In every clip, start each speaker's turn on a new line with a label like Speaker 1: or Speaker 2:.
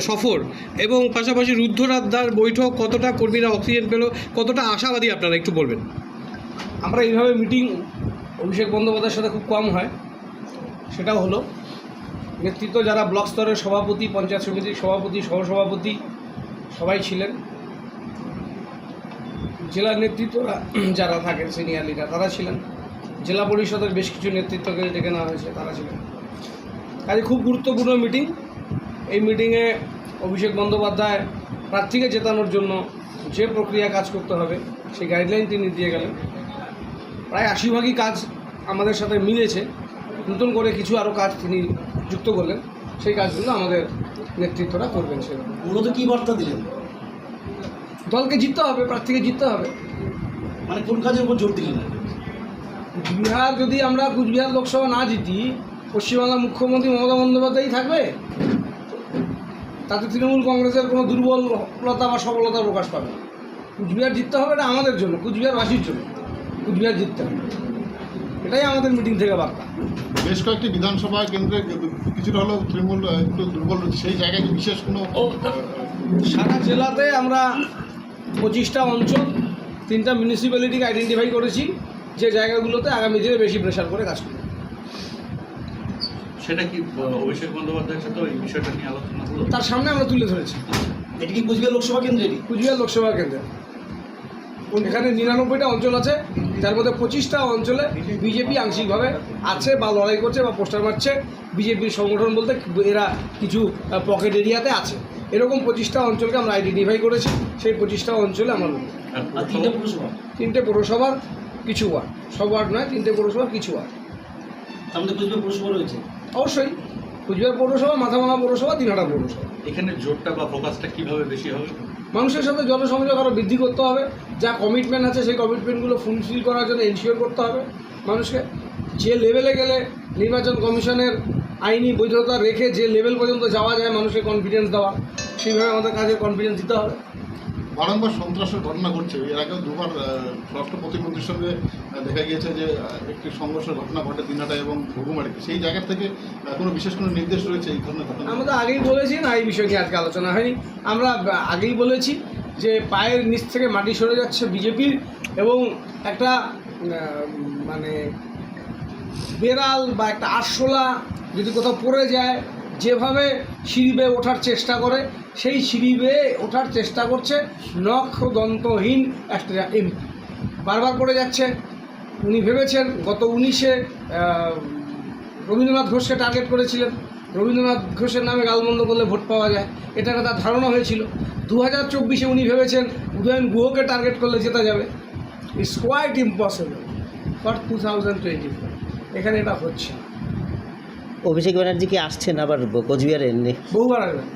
Speaker 1: সফর এবং পাশাপাশি রুদ্ধরাদ্দার বৈঠক, কতটা কর্মীরা অক্সিজেন পেল, কতটা আশাবাদী আপনারা একটু বলবেন?
Speaker 2: আমরা এইভাবে মিটিং অভিষেক বন্দ্যোপাধ্যায়ের সাথে খুব কম হয়। সেটাও হলো। নেতৃত্ব যারা ব্লক স্তরের সভাপতি, পঞ্চায়েত সমিতির সভাপতি, সহসভাপতি, সবাই ছিলেন। জেলার নেতৃত্বরা যারা থাকেন সিনিয়র লিডার তারা ছিলেন। জেলা পরিষদের বেশ কিছু নেতৃত্বকে ডেকে নেওয়া হয়েছে তারা ছিলেন। কাজে খুব গুরুত্বপূর্ণ মিটিং। এই মিটিংয়ে অভিষেক বন্দ্যোপাধ্যায় প্রার্থীকে জেতানোর জন্য যে প্রক্রিয়া কাজ করতে হবে সেই গাইডলাইন তিনি দিয়ে গেলেন। প্রায় আশি ভাগই কাজ আমাদের সাথে মিলেছে। নতুন করে কিছু আরও কাজ তিনি যুক্ত করলেন। সেই কাজগুলো আমাদের নেতৃত্বরা করবেন সেরকম
Speaker 3: মূলত কি বার্তা দিলেন?
Speaker 2: দলকে জিততে হবে প্রার্থীকে জিততে হবে।
Speaker 3: মানে কোন কাজের উপর জোর দিলেন?
Speaker 2: কুচবিহার যদি আমরা কুচবিহার লোকসভা না জিতি পশ্চিমবাংলার মুখ্যমন্ত্রী মমতা বন্দ্যোপাধ্যায়ই থাকবে? তাতে তৃণমূল কংগ্রেসের কোনো দুর্বলতা বা সফলতা প্রকাশ পাবে না। কুচবিহার জিততে হবে এটা আমাদের জন্য কুচবিহারবাসীর জন্য। কুচবিহার জিততে হবে। এটাই আমাদের মিটিং থেকে বার্তা।
Speaker 4: বেশ কয়েকটি বিধানসভা কেন্দ্রে কিছুটা হলেও তৃণমূল একটু দুর্বল সেই জায়গায় কি বিশেষ কোনো
Speaker 2: সারা জেলাতে আমরা পঁচিশটা অঞ্চল তিনটা মিউনিসিপ্যালিটিকে আইডেন্টিফাই করেছি। যে জায়গাগুলোতে আগামী দিনে বেশি প্রেশার করে কাজ করবে।
Speaker 5: সেটা কি অভিষেক বন্দ্যোপাধ্যায়ের সাথে এই বিষয়টা নিয়ে আলোচনা হলো?
Speaker 2: তার সামনে আমরা তুলে ধরেছি।
Speaker 3: এটি কি কুচবিহার লোকসভা কেন্দ্রেরই
Speaker 2: কুচবিহার লোকসভা কেন্দ্রে। এখানে নিরানব্বইটা অঞ্চল আছে যার মধ্যে পঁচিশটা অঞ্চলে বিজেপি আংশিকভাবে আছে বা লড়াই করছে বা পোস্টার মারছে। বিজেপির সংগঠন বলতে এরা কিছু পকেট এরিয়াতে আছে। এরকম পঁচিশটা অঞ্চলকে আমরা আইডেন্টিফাই করেছি সেই পঁচিশটা অঞ্চলে আমরা
Speaker 3: তিনটা পুরসভা?
Speaker 2: তিনটে পৌরসভার কিছু ওয়ার্ড। সব ওয়ার্ড নয় তিনটে পৌরসভার কিছু ওয়ার্ড।
Speaker 3: মধ্যে কুচবিহার পুরসভা রয়েছে।
Speaker 2: অবশ্যই। কুচবিহার পৌরসভা মাথাভাঙা পৌরসভা দিনহাটা পৌরসভা।
Speaker 5: এখানে জোরটা বা ফোকাসটা কীভাবে বেশি হবে?
Speaker 2: মানুষের সাথে জনসংযোগ আরও বৃদ্ধি করতে হবে। যা কমিটমেন্ট আছে সেই কমিটমেন্টগুলো ফুলফিল করার জন্য এনশিওর করতে হবে মানুষকে। যে লেভেলে গেলে নির্বাচন কমিশনের আইনি বৈধতা রেখে যে লেভেল পর্যন্ত যাওয়া যায় মানুষকে কনফিডেন্স দেওয়া সেইভাবে আমাদের কাজে কনফিডেন্স দিতে হবে।
Speaker 4: বারংবার সন্ত্রাসের ঘটনা ঘটছে। এর আগেও দুবার স্বরাষ্ট্র প্রতিমন্ত্রীর সঙ্গে দেখা গিয়েছে যে একটি সংঘর্ষের ঘটনা ঘটে দিনাটা এবং ঘুঘুমারিতে সেই জায়গা থেকে কোনো বিশেষ কোনো নির্দেশ রয়েছে এই ধরনের ঘটনা?
Speaker 2: আমরা তো আগেই বলেছি না, এই বিষয় আজকে আলোচনা হয়নি। আমরা আগেই বলেছি যে, পায়ের নিচ থেকে মাটি সরে যাচ্ছে বিজেপির এবং একটা মানে বেড়াল বা একটা আরশোলা যদি কোথাও পড়ে যায় যেভাবে সিঁড়ি বেয়ে ওঠার চেষ্টা করে, সেই সিঁড়ি বেয়ে ওঠার চেষ্টা করছে নখ দন্তহীন একটা এমপি বারবার পড়ে যাচ্ছে। উনি ভেবেছেন গত উনিশে রবীন্দ্রনাথ ঘোষকে টার্গেট করেছিলেন। রবীন্দ্রনাথ ঘোষের নামে গালমন্দ করলে ভোট পাওয়া যায়। এটা তার ধারণা হয়েছিল। দু হাজার চব্বিশে উনি ভেবেছেন উদয়ন গুহকে টার্গেট করলে জেতা যাবে। It's quite impossible for two thousand twenty four এখানে এটা হচ্ছে।
Speaker 6: অভিষেক ব্যানার্জি কি আসছেন আবার কোচবিহারে
Speaker 2: বহুবার আসবেন।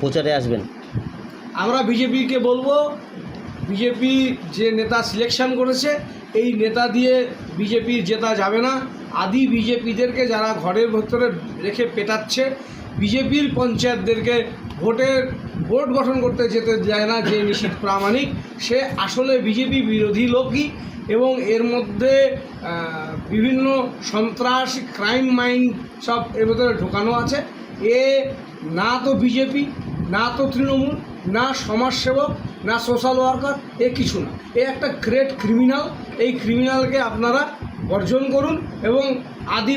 Speaker 6: প্রচারে আসবেন?
Speaker 2: আমরা বিজেপিকে বলব বিজেপি যে নেতা সিলেকশন করেছে এই নেতা দিয়ে বিজেপির জেতা যাবে না। আদি বিজেপিদেরকে যারা ঘরের ভেতরে রেখে পেটাচ্ছে বিজেপির পঞ্চায়েতদেরকে ভোটের ভোট গঠন করতে যেতে যায় না যে নিশ্চিত প্রামাণিক, সে আসলে বিজেপি বিরোধী লোকই এবং এর মধ্যে বিভিন্ন সন্ত্রাস ক্রাইম মাইন্ড সব এর ভেতরে ঢোকানো আছে। এ না তো বিজেপি, না তো তৃণমূল, না সমাজসেবক, না সোশ্যাল ওয়ার্কার এ কিছু না। এ একটা গ্রেট ক্রিমিনাল এই ক্রিমিনালকে আপনারা বর্জন করুন এবং আদি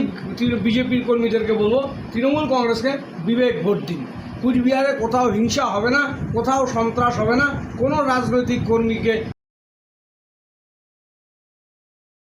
Speaker 2: বিজেপির কর্মীদেরকে বলব, তৃণমূল কংগ্রেসকে বিবেক ভোট দিন। কুচবিহারে কোথাও হিংসা হবে না কোথাও সন্ত্রাস হবে না কোনো রাজনৈতিক কর্মীকে